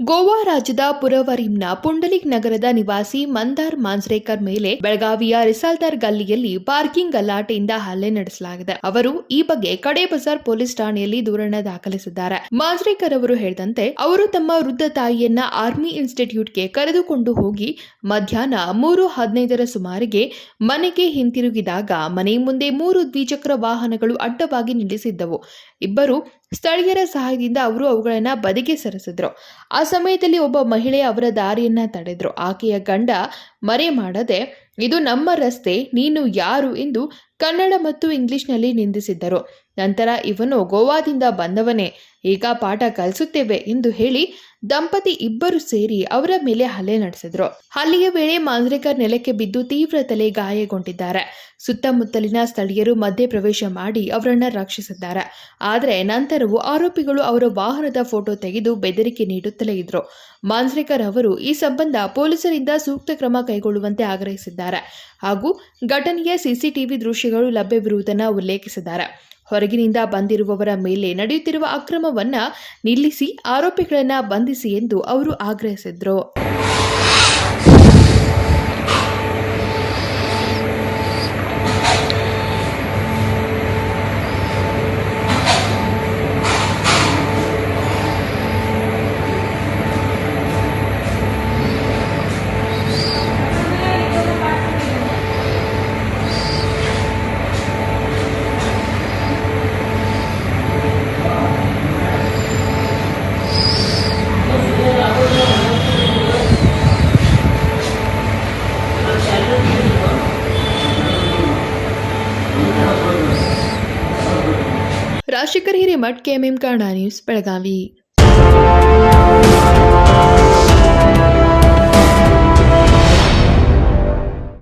ಗೋವಾ ರಾಜ್ಯದ ಪುರವರಿಂನ ಪುಂಡಲಿಕ್ ನಗರದ ನಿವಾಸಿ ಮಂದಾರ್ ಮಾಂಜ್ರೇಕರ್ ಮೇಲೆ ಬೆಳಗಾವಿಯ ರಿಸಾಲ್ದಾರ್ ಗಲ್ಲಿಯಲ್ಲಿ ಪಾರ್ಕಿಂಗ್ ಗಲಾಟೆಯಿಂದ ಹಲ್ಲೆ ನಡೆಸಲಾಗಿದೆ. ಅವರು ಈ ಬಗ್ಗೆ ಕಡೆ ಬಜಾರ್ ಪೊಲೀಸ್ ಠಾಣೆಯಲ್ಲಿ ದೂರಣ ದಾಖಲಿಸಿದ್ದಾರೆ. ಮಾಂಜ್ರೇಕರ್ ಅವರು ಹೇಳಿದಂತೆ, ಅವರು ತಮ್ಮ ವೃದ್ಧ ತಾಯಿಯನ್ನ ಆರ್ಮಿ ಇನ್ಸ್ಟಿಟ್ಯೂಟ್ಗೆ ಕರೆದುಕೊಂಡು ಹೋಗಿ ಮಧ್ಯಾಹ್ನ ಮೂರು ಹದಿನೈದರ ಸುಮಾರಿಗೆ ಮನೆಗೆ ಹಿಂತಿರುಗಿದಾಗ ಮನೆ ಮುಂದೆ ಮೂರು ದ್ವಿಚಕ್ರ ವಾಹನಗಳು ಅಡ್ಡವಾಗಿ ನಿಲ್ಲಿಸಿದ್ದವು. ಇಬ್ಬರು ಸ್ಥಳೀಯರ ಸಹಾಯದಿಂದ ಅವರು ಅವುಗಳನ್ನು ಬದಿಗೆ ಸರಿಸಿದ್ರು. ಆ ಸಮಯದಲ್ಲಿ ಒಬ್ಬ ಮಹಿಳೆ ಅವರ ದಾರಿಯನ್ನ ತಡೆದ್ರು. ಆಕೆಯ ಗಂಡ, ಮರೆ ಮಾಡದೆ, ಇದು ನಮ್ಮ ರಸ್ತೆ, ನೀನು ಯಾರು? ಎಂದು ಕನ್ನಡ ಮತ್ತು ಇಂಗ್ಲಿಷ್ನಲ್ಲಿ ನಿಂದಿಸಿದ್ದರು. ನಂತರ, ಇವನು ಗೋವಾದಿಂದ ಬಂದವನೇ ಈಗ ಪಾಠ ಕಲಿಸುತ್ತೇವೆ ಎಂದು ಹೇಳಿ ದಂಪತಿ ಇಬ್ಬರು ಸೇರಿ ಅವರ ಮೇಲೆ ಹಲ್ಲೆ ನಡೆಸಿದ್ರು. ಹಲ್ಲೆಯ ವೇಳೆ ಮಾಂಜ್ರೇಕರ್ ನೆಲಕ್ಕೆ ಬಿದ್ದು ತೀವ್ರ ತಲೆ ಗಾಯಗೊಂಡಿದ್ದಾರೆ. ಸುತ್ತಮುತ್ತಲಿನ ಸ್ಥಳೀಯರು ಮಧ್ಯ ಪ್ರವೇಶ ಮಾಡಿ ಅವರನ್ನ ರಕ್ಷಿಸಿದ್ದಾರೆ. ಆದರೆ ನಂತರವೂ ಆರೋಪಿಗಳು ಅವರ ವಾಹನದ ಫೋಟೋ ತೆಗೆದು ಬೆದರಿಕೆ ನೀಡುತ್ತಲೇ ಇದ್ರು. ಮಾಂಜ್ರೇಕರ್ ಅವರು ಈ ಸಂಬಂಧ ಪೊಲೀಸರಿಂದ ಸೂಕ್ತ ಕ್ರಮ ಕೈಗೊಳ್ಳುವಂತೆ ಆಗ್ರಹಿಸಿದ್ದಾರೆ. ಹಾಗೂ ಘಟನೆಯ ಸಿಸಿಟಿವಿ ದೃಶ್ಯಗಳು ಲಭ್ಯವಿರುವುದನ್ನು ಉಲ್ಲೇಖಿಸಿದ್ದಾರೆ. ಹೊರಗಿನಿಂದ ಬಂದಿರುವವರ ಮೇಲೆ ನಡೆಯುತ್ತಿರುವ ಅಕ್ರಮವನ್ನು ನಿಲ್ಲಿಸಿ ಆರೋಪಿಗಳನ್ನು ಬಂಧಿಸಿ ಎಂದು ಅವರು ಆಗ್ರಹಿಸಿದ್ರು. Rajashekhar Hiremath K M M Karna news Belagavi